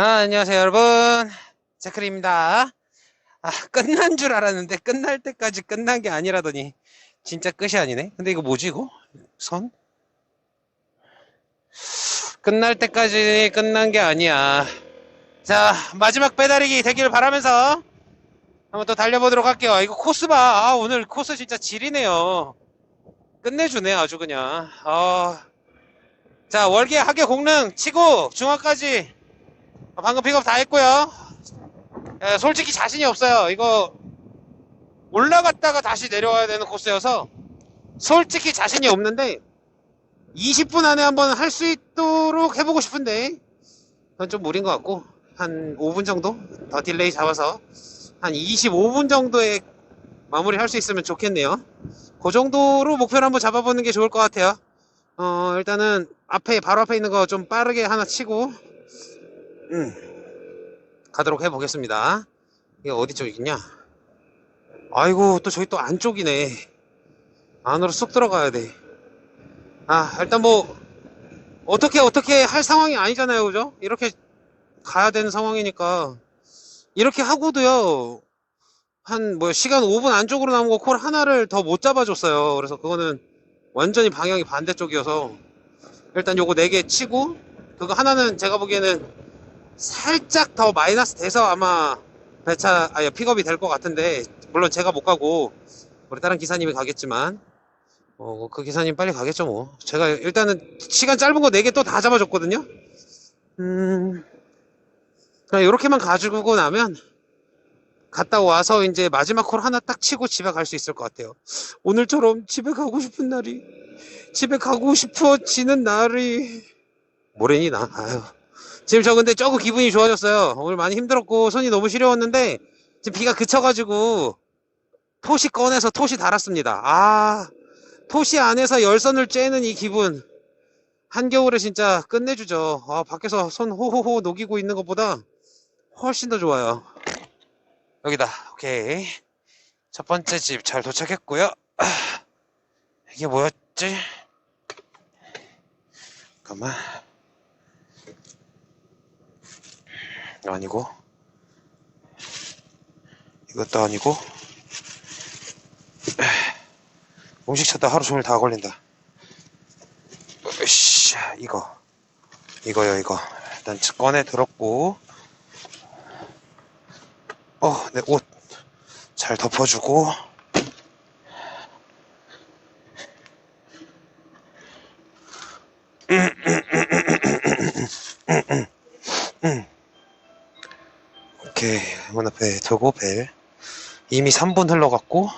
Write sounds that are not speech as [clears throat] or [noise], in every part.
아, 안녕하세요, 여러분. 제클입니다. 아, 끝난 줄 알았는데, 끝날 때까지 끝난 게 아니라더니, 진짜 끝이 아니네? 근데 이거 뭐지, 이거? 선? 끝날 때까지 끝난 게 아니야. 자, 마지막 빼다리기 되기를 바라면서, 한번 또 달려보도록 할게요. 이거 코스 봐. 아, 오늘 코스 진짜 지리네요. 끝내주네, 아주 그냥. 아. 자, 월계 하계 공릉 치고, 중화까지, 아, 방금 픽업 다 했고요. 예, 솔직히 자신이 없어요. 이거 올라갔다가 다시 내려와야 되는 코스여서 솔직히 자신이 없는데 20분 안에 한번 할 수 있도록 해보고 싶은데 그건 좀 무리인 것 같고 한 5분 정도 더 딜레이 잡아서 한 25분 정도에 마무리 할 수 있으면 좋겠네요. 그 정도로 목표를 한번 잡아보는 게 좋을 것 같아요. 어, 일단은 앞에 바로 앞에 있는 거 좀 빠르게 하나 치고 음, 가도록 해보겠습니다. 이게 어디 쪽이냐? 아이고, 또 저기 또 안쪽이네. 안으로 쑥 들어가야 돼. 아, 일단 뭐, 어떻게, 어떻게 할 상황이 아니잖아요. 그죠? 이렇게 가야 되는 상황이니까. 이렇게 하고도요, 한, 뭐, 시간 5분 안쪽으로 남은 거 콜 하나를 더 못 잡아줬어요. 그래서 그거는 완전히 방향이 반대쪽이어서, 일단 요거 4개 치고, 그거 하나는 제가 보기에는 살짝 더 마이너스 돼서 아마 배차 아니 픽업이 될 것 같은데 물론 제가 못 가고 우리 다른 기사님이 가겠지만 어 그 기사님 빨리 가겠죠 뭐. 제가 일단은 시간 짧은 거 4개 또 다 잡아줬거든요. 음 그냥 이렇게만 가지고 나면 갔다 와서 이제 마지막 콜 하나 딱 치고 집에 갈 수 있을 것 같아요. 오늘처럼 집에 가고 싶은 날이 집에 가고 싶어지는 날이 모레니 나 아유 지금 저 근데 조금 기분이 좋아졌어요. 오늘 많이 힘들었고 손이 너무 시려웠는데 지금 비가 그쳐가지고 토시 꺼내서 토시 달았습니다. 아 토시 안에서 열선을 쬐는 이 기분 한겨울에 진짜 끝내주죠. 아 밖에서 손 호호호 녹이고 있는 것보다 훨씬 더 좋아요. 여기다 오케이 첫 번째 집 잘 도착했고요. 아, 이게 뭐였지? 잠깐만. 아니고? 이것도 아니고? 음식 찾다 하루 종일 다 걸린다. 으쌰 이거. 이거요 이거. 일단 꺼내 들었고. 어내 옷. 잘 덮어주고 문 앞에 두고 벨 이미 3분 흘러갔고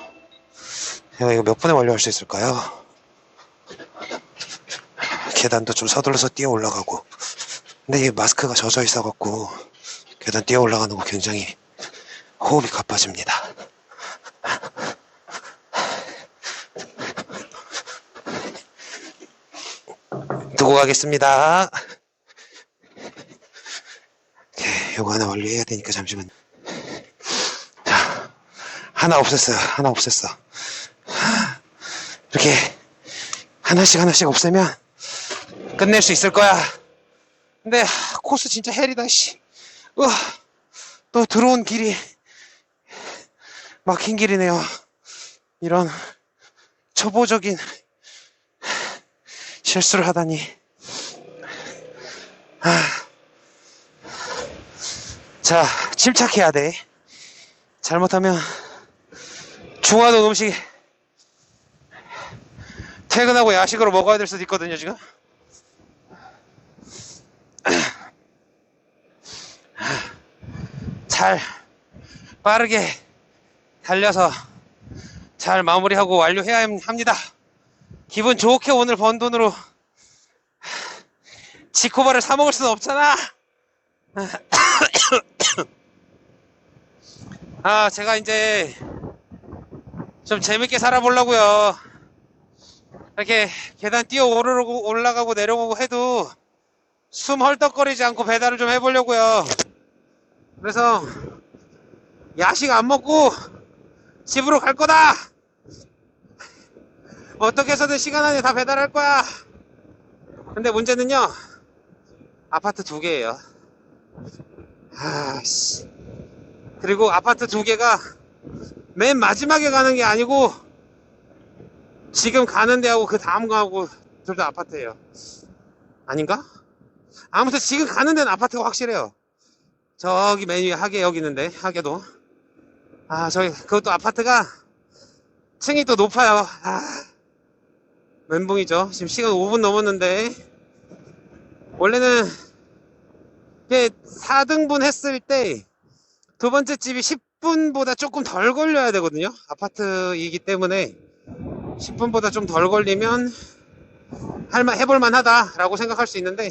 제가 이거 몇 분에 완료할 수 있을까요? 계단도 좀 서둘러서 뛰어 올라가고 근데 이 마스크가 젖어 있어 갖고 계단 뛰어 올라가는 거 굉장히 호흡이 가빠집니다 두고 가겠습니다 오케이, 요거 하나 완료해야 되니까 잠시만. 자, 하나 없앴어요. 하나 없앴어. 하, 이렇게 하나씩 하나씩 없애면 끝낼 수 있을 거야. 근데 하, 코스 진짜 헬이다. 씨. 우와, 또 들어온 길이 막힌 길이네요. 이런 초보적인 실수를 하다니. 아. 자, 침착해야 돼. 잘못하면 중화동 음식 퇴근하고 야식으로 먹어야 될 수도 있거든요, 지금. 잘 빠르게 달려서 잘 마무리하고 완료해야 합니다. 기분 좋게 오늘 번 돈으로 지코바를 사 먹을 수는 없잖아. [coughs] 아, 제가 이제 좀 재밌게 살아보려고요. 이렇게 계단 뛰어 오르고 올라가고 내려오고 해도 숨 헐떡거리지 않고 배달을 좀 해보려고요. 그래서 야식 안 먹고 집으로 갈 거다. 어떻게 해서든 시간 안에 다 배달할 거야. 근데 문제는요. 아파트 두 개예요. 아씨. 그리고 아파트 두 개가 맨 마지막에 가는 게 아니고 지금 가는 데하고 그 다음 거하고 둘 다 아파트예요. 아닌가? 아무튼 지금 가는 데는 아파트가 확실해요. 저기 맨 위에 하계 여기 있는데 하계도 아 저기 그것도 아파트가 층이 또 높아요. 아 멘붕이죠. 지금 시간 5분 넘었는데 원래는 이게 4등분 했을 때 두 번째 집이 10 분보다 조금 덜 걸려야 되거든요. 아파트이기 때문에 10분보다 좀 덜 걸리면 할만 해볼만 하다라고 생각할 수 있는데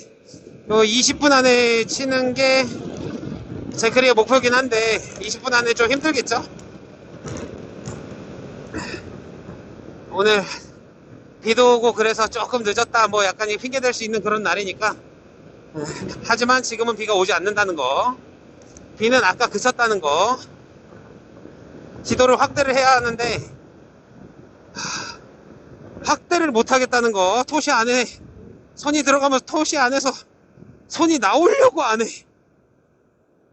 요 20분 안에 치는 게 제 크리의 목표긴 한데 20분 안에 좀 힘들겠죠? 오늘 비도 오고 그래서 조금 늦었다 뭐 약간 핑계 댈 수 있는 그런 날이니까 하지만 지금은 비가 오지 않는다는 거 비는 아까 그쳤다는 거 지도를 확대를 해야 하는데 하, 확대를 못 하겠다는 거 토시 안에 손이 들어가면서 토시 안에서 손이 나오려고 안 해.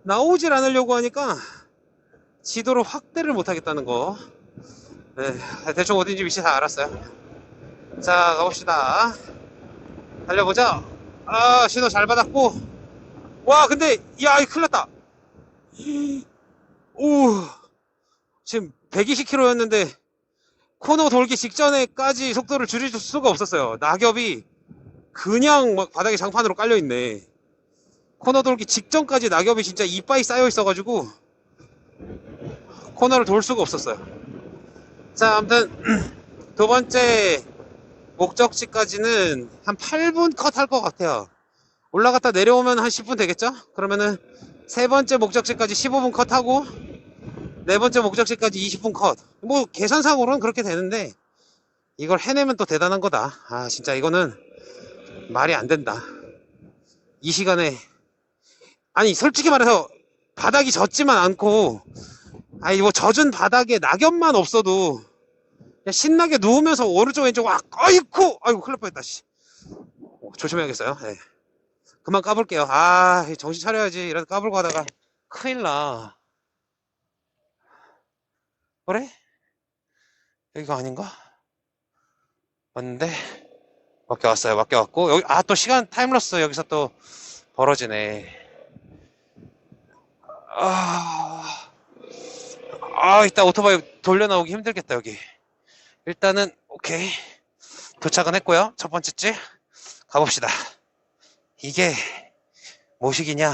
나오질 않으려고 하니까 지도를 확대를 못 하겠다는 거. 네, 대충 어딘지 위치 다 알았어요. 자, 가봅시다. 달려보자. 아, 신호 잘 받았고. 와, 근데, 야, 이 큰일 났다. 오, 지금 120km였는데, 코너 돌기 직전에까지 속도를 줄일 수가 없었어요. 낙엽이 그냥 막 바닥에 장판으로 깔려있네. 코너 돌기 직전까지 낙엽이 진짜 이빠이 쌓여 있어가지고, 코너를 돌 수가 없었어요. 자, 아무튼, [clears throat] 두 번째 목적지까지는 한 8분 컷 할 것 같아요. 올라갔다 내려오면 한 10분 되겠죠? 그러면은 세 번째 목적지까지 15분 컷하고 네 번째 목적지까지 20분 컷. 뭐 계산상으로는 그렇게 되는데 이걸 해내면 또 대단한 거다. 아 진짜 이거는 말이 안 된다. 이 시간에 아니 솔직히 말해서 바닥이 젖지만 않고 아니 뭐 젖은 바닥에 낙엽만 없어도 신나게 누우면서 오른쪽 왼쪽 와 아이쿠 아이고 날 뻔했다 씨. 어, 조심해야겠어요. 네. 그만 까볼게요. 아 정신 차려야지. 이래서 까불고 하다가 큰일 나. 그래? 여기가 아닌가? 맞는데 맡겨 왔어요. 맡겨 왔고 여기 아 또 시간 타임러스 여기서 또 벌어지네. 아, 아 이따 오토바이 돌려 나오기 힘들겠다 여기. 일단은 오케이 도착은 했고요. 첫 번째 집 가봅시다. 이게 모식이냐?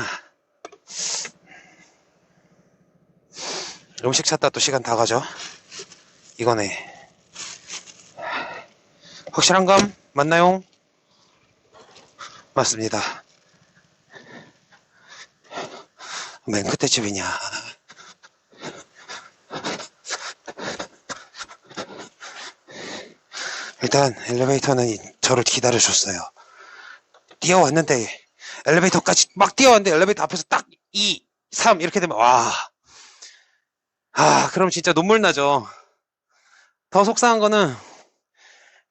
음식 찾다 또 시간 다 가죠. 이거네. 확실한 감 맞나요? 맞습니다. 맨 끝에 집이냐? 일단 엘리베이터는 이- 저를 기다려줬어요. 뛰어왔는데 엘리베이터까지 막 뛰어왔는데 엘리베이터 앞에서 딱 2, 3 이렇게 되면 와. 아, 그럼 진짜 눈물 나죠. 더 속상한 거는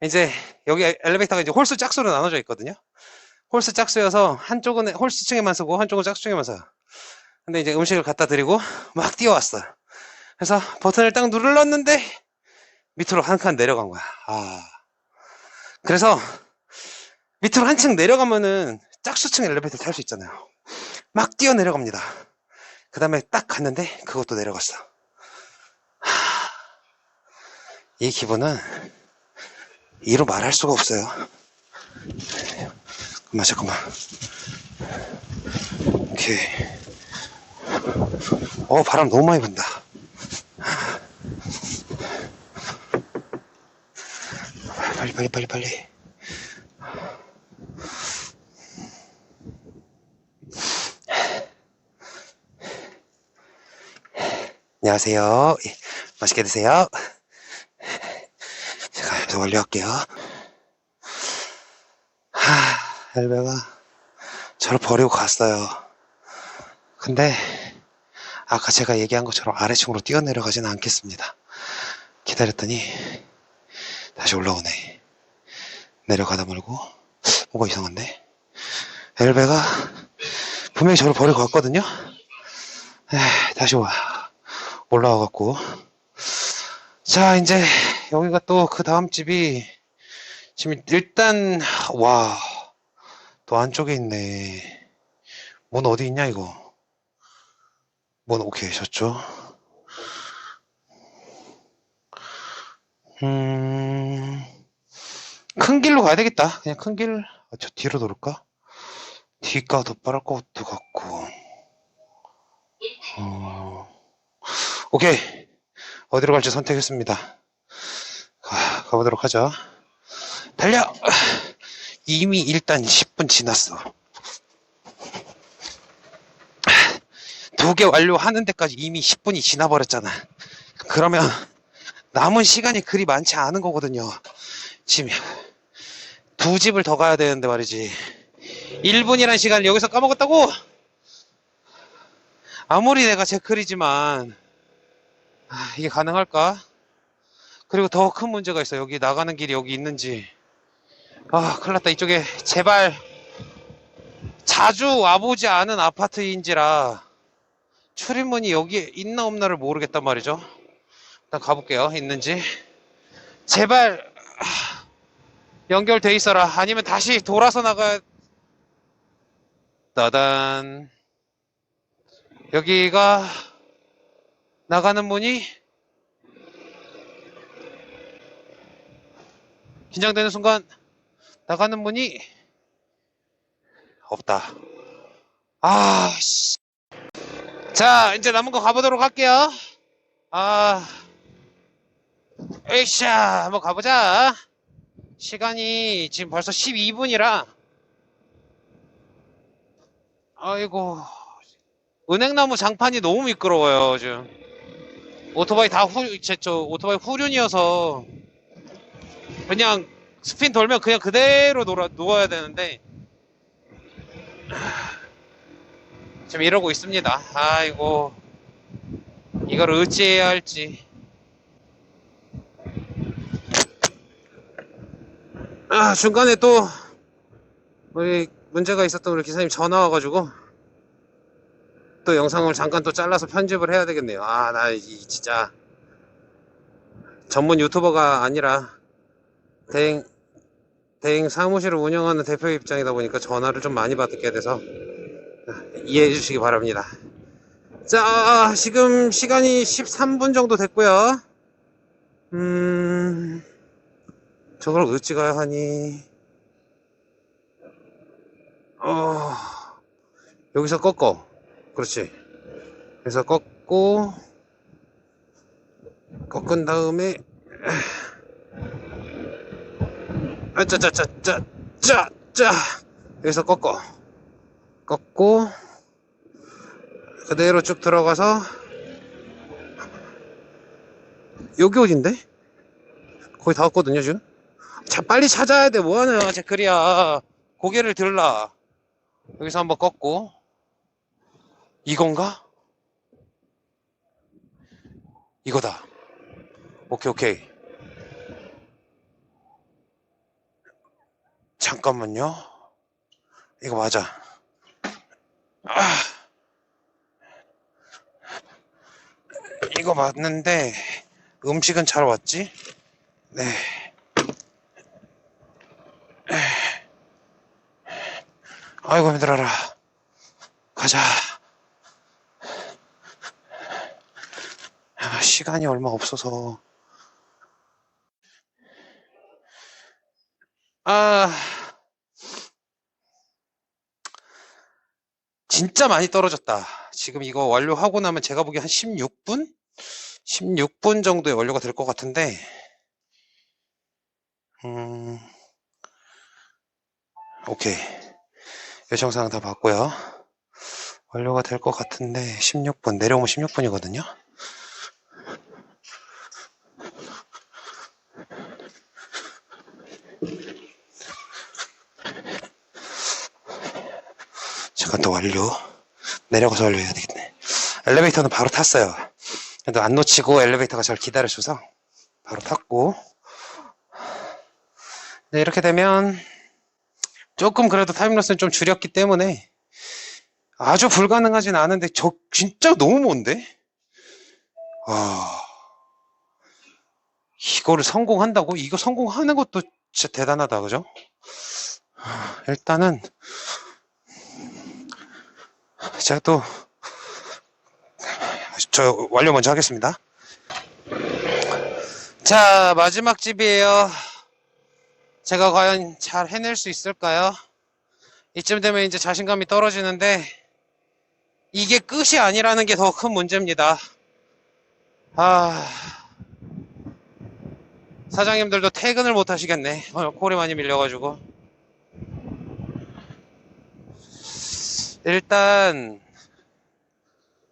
이제 여기 엘리베이터가 이제 홀수 짝수로 나눠져 있거든요. 홀수 짝수여서 한쪽은 홀수층에만 쓰고 한쪽은 짝수층에만 써요. 근데 이제 음식을 갖다 드리고 막 뛰어왔어요. 그래서 버튼을 딱 눌렀는데 밑으로 한 칸 내려간 거야. 아. 그래서 밑으로 한층 내려가면은 짝수층 엘리베이터 탈 수 있잖아요. 막 뛰어 내려갑니다. 그 다음에 딱 갔는데 그것도 내려갔어. 하, 이 기분은 이로 말할 수가 없어요. 잠깐만, 잠깐만. 오케이. 어, 바람 너무 많이 분다. 빨리, 빨리, 빨리, 빨리. 안녕하세요. 예, 맛있게 드세요. 더 올려갈게요. 하, 엘베가 저를 버리고 갔어요. 근데 아까 제가 얘기한 것처럼 아래층으로 뛰어내려가지는 않겠습니다. 기다렸더니 다시 올라오네. 내려가다 말고 뭐가 이상한데? 엘베가 분명히 저를 버리고 갔거든요. 에이, 다시 와 올라와 갖고 자 이제 여기가 또 그 다음 집이 지금 일단 와 또 안쪽에 있네. 문 어디 있냐 이거? 문 오케이 셨죠? 음, 큰 길로 가야 되겠다. 그냥 큰 길, 아, 저 뒤로 돌을까? 뒤가 더 빠를 것도 같고. 어, 오케이. 어디로 갈지 선택했습니다. 가, 가보도록 하죠. 달려! 이미 일단 10분 지났어. 두 개 완료하는 데까지 이미 10분이 지나버렸잖아. 그러면 남은 시간이 그리 많지 않은 거거든요. 지금 두 집을 더 가야 되는데 말이지. 1분이란 시간을 여기서 까먹었다고? 아무리 내가 제클이지만 아, 이게 가능할까? 그리고 더 큰 문제가 있어. 여기 나가는 길이 여기 있는지. 아, 큰일 났다. 이쪽에 제발 자주 와보지 않은 아파트인지라 출입문이 여기에 있나 없나를 모르겠단 말이죠. 일단 가볼게요. 있는지. 제발 아, 연결돼 있어라. 아니면 다시 돌아서 나가. 따단. 여기가 나가는 문이 긴장되는 순간 나가는 문이 없다. 아, 씨. 자, 이제 남은 거 가보도록 할게요. 아, 에이샤, 한번 가보자. 시간이 지금 벌써 12분이라. 아이고, 은행나무 장판이 너무 미끄러워요, 지금. 오토바이 다 후, 제, 저, 오토바이 후륜이어서, 그냥 스핀 돌면 그냥 그대로 놀아, 누워야 되는데, 지금 이러고 있습니다. 아이고, 이걸 어찌해야 할지. 아, 중간에 또, 우리 문제가 있었던 우리 기사님 전화 와가지고, 또 영상을 잠깐 또 잘라서 편집을 해야 되겠네요. 아, 나 이, 진짜, 전문 유튜버가 아니라, 대행, 대행 사무실을 운영하는 대표 입장이다 보니까 전화를 좀 많이 받게 돼서, 이해해 주시기 바랍니다. 자, 지금 시간이 13분 정도 됐고요. 음, 저걸 어찌 가야 하니? 어, 여기서 꺾어. 그렇지. 그래서 꺾고, 꺾은 다음에, 아, 짜, 짜, 짜, 짜, 짜, 짜. 여기서 꺾어. 꺾고, 그대로 쭉 들어가서, 여기 어딘데? 거의 다 왔거든요, 지금. 자, 빨리 찾아야 돼. 뭐하냐, 제클이야. 고개를 들라. 여기서 한번 꺾고. 이건가? 이거다. 오케이, 오케이. 잠깐만요. 이거 맞아. 아. 이거 맞는데, 음식은 잘 왔지? 네. 아이고 힘들어라. 가자. 아, 시간이 얼마 없어서. 아, 진짜 많이 떨어졌다. 지금 이거 완료하고 나면 제가 보기에 한 16분? 16분 정도에 완료가 될 것 같은데, 음, 오케이. 요청사항 다 봤고요. 완료가 될 것 같은데 16분 내려오면 16분이거든요. 잠깐 더 완료. 내려가서 완료해야 되겠네. 엘리베이터는 바로 탔어요. 그래도 안 놓치고 엘리베이터가 잘 기다려줘서 바로 탔고. 네, 이렇게 되면 조금 그래도 타임러스는 좀 줄였기 때문에 아주 불가능하진 않은데 저 진짜 너무 먼데? 아 이거를 성공한다고? 이거 성공하는 것도 진짜 대단하다 그죠? 아, 일단은 제가 또 저 완료 먼저 하겠습니다. 자 마지막 집이에요. 제가 과연 잘 해낼 수 있을까요? 이쯤 되면 이제 자신감이 떨어지는데 이게 끝이 아니라는 게 더 큰 문제입니다. 아 사장님들도 퇴근을 못 하시겠네. 오늘 많이 밀려가지고 일단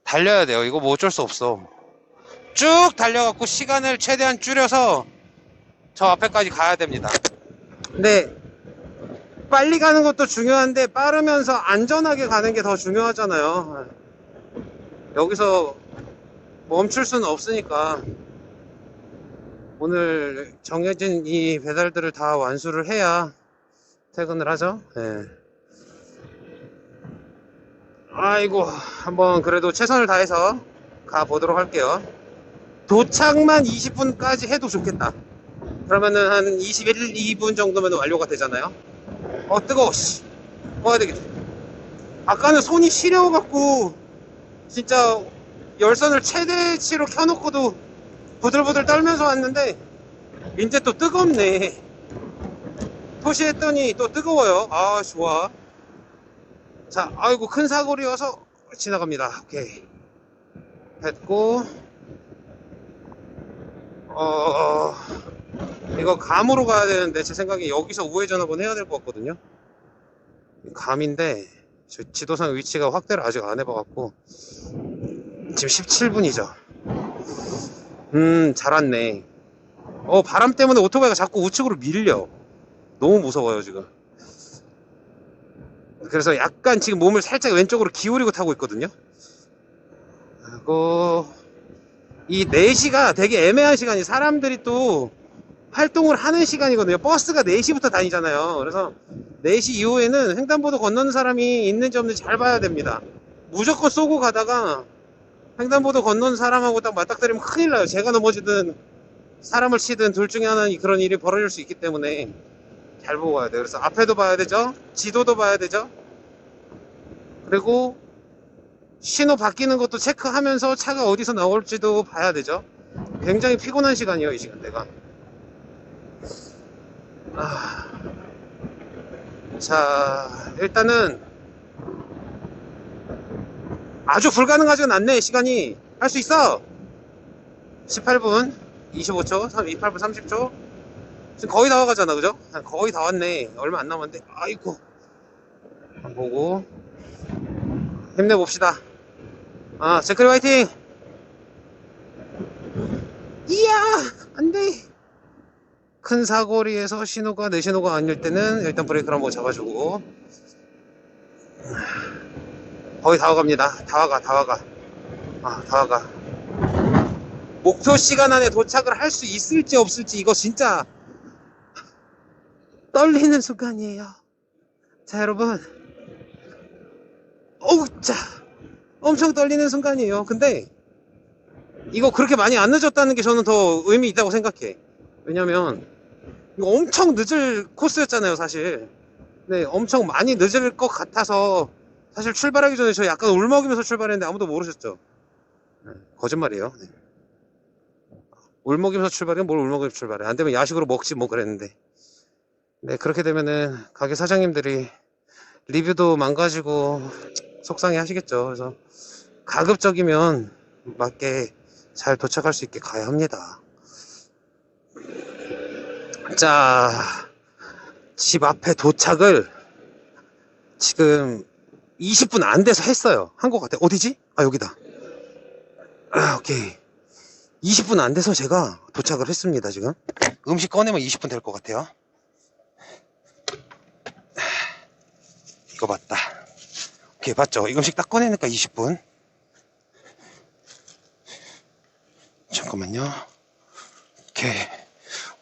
달려야 돼요. 이거 뭐 어쩔 수 없어. 쭉 달려갖고 시간을 최대한 줄여서 저 앞에까지 가야 됩니다. 근데 빨리 가는 것도 중요한데 빠르면서 안전하게 가는 게 더 중요하잖아요. 여기서 멈출 수는 없으니까 오늘 정해진 이 배달들을 다 완수를 해야 퇴근을 하죠. 네. 아이고 한번 그래도 최선을 다해서 가보도록 할게요. 도착만 20분까지 해도 좋겠다. 그러면은 한 21, 2분 정도면 완료가 되잖아요. 어 뜨거워 씨 먹어야 되겠다 아까는 손이 시려워갖고 진짜 열선을 최대치로 켜놓고도 부들부들 떨면서 왔는데 이제 또 뜨겁네 토시했더니 또 뜨거워요 아 좋아 자 아이고 큰 사거리여서 지나갑니다. 오케이. 했고 어 이거 감으로 가야 되는데 제 생각에 여기서 우회전 한번 해야 될 것 같거든요. 감인데 저 지도상 위치가 확대를 아직 안 해봐갖고 지금 17분이죠. 음잘 왔네. 어 바람 때문에 오토바이가 자꾸 우측으로 밀려. 너무 무서워요 지금 그래서 약간 지금 몸을 살짝 왼쪽으로 기울이고 타고 있거든요 그리고 이 4시가 되게 애매한 시간이 사람들이 또 활동을 하는 시간이거든요. 버스가 4시부터 다니잖아요. 그래서 4시 이후에는 횡단보도 건너는 사람이 있는지 없는지 잘 봐야 됩니다. 무조건 쏘고 가다가 횡단보도 건너는 사람하고 딱 맞닥뜨리면 큰일 나요. 제가 넘어지든 사람을 치든 둘 중에 하나는 그런 일이 벌어질 수 있기 때문에 잘 보고 가야 돼요. 그래서 앞에도 봐야 되죠. 지도도 봐야 되죠. 그리고 신호 바뀌는 것도 체크하면서 차가 어디서 나올지도 봐야 되죠. 굉장히 피곤한 시간이에요, 이 시간대가. 아, 자, 일단은 아주 불가능하지는 않네, 시간이. 할 수 있어! 18분, 25초, 28분 30초. 지금 거의 다 와가잖아, 그죠? 거의 다 왔네. 얼마 안 남았는데. 아이고. 한번 보고. 힘내봅시다. 아, 제크리 화이팅! 이야! 안 돼! 큰 사거리에서 신호가 내 신호가 아닐 때는 일단 브레이크를 한번 잡아주고 거의 다 와갑니다 다 와가 다 와가 아 다 와가 목표 시간 안에 도착을 할 수 있을지 없을지 이거 진짜 떨리는 순간이에요 자 여러분 어우 자. 엄청 떨리는 순간이에요. 근데 이거 그렇게 많이 안 늦었다는 게 저는 더 의미 있다고 생각해. 왜냐면 이거 엄청 늦을 코스였잖아요 사실. 네 엄청 많이 늦을 것 같아서 사실 출발하기 전에 저 약간 울먹이면서 출발했는데 아무도 모르셨죠. 네, 거짓말이에요. 네. 울먹이면서 출발해? 뭘 울먹이면서 출발해? 안 되면 야식으로 먹지 뭐 그랬는데. 네 그렇게 되면은 가게 사장님들이 리뷰도 망가지고 속상해 하시겠죠 그래서 가급적이면 맞게 잘 도착할 수 있게 가야 합니다 자, 집 앞에 도착을 지금 20분 안 돼서 했어요. 한 것 같아. 어디지? 아, 여기다. 아, 오케이. 20분 안 돼서 제가 도착을 했습니다, 지금. 음식 꺼내면 20분 될 것 같아요. 이거 맞다. 오케이, 맞죠? 이 음식 딱 꺼내니까 20분. 잠깐만요. 오케이.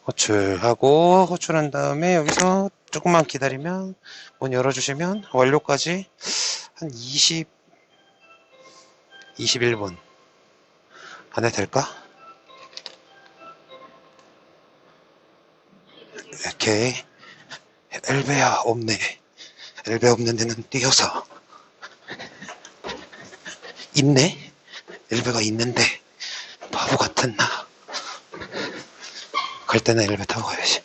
호출하고 호출한 다음에 여기서 조금만 기다리면 문 열어주시면 완료까지 한 20, 21분. 안 해도 될까? 오케이. 엘베야 없네. 엘베 없는 데는 뛰어서. 있네? 엘베가 있는데 바보 같은 나. 갈 때는 엘베 타고 가야지.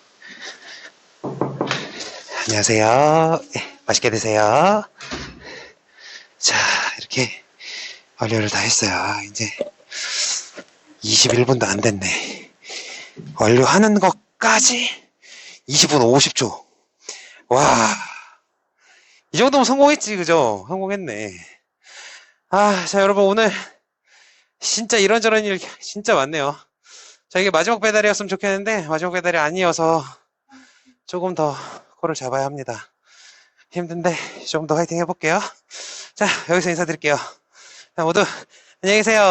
안녕하세요. 예, 맛있게 드세요. 자, 이렇게 완료를 다 했어요. 아, 이제 21분도 안 됐네. 완료하는 것까지 20분 50초. 와. 이 정도면 성공했지, 그죠? 성공했네. 아, 자, 여러분, 오늘 진짜 이런저런 일 진짜 많네요. 자, 이게 마지막 배달이었으면 좋겠는데, 마지막 배달이 아니어서 조금 더 코를 잡아야 합니다. 힘든데, 좀더 화이팅 해볼게요. 자, 여기서 인사드릴게요. 자, 모두 안녕히 계세요.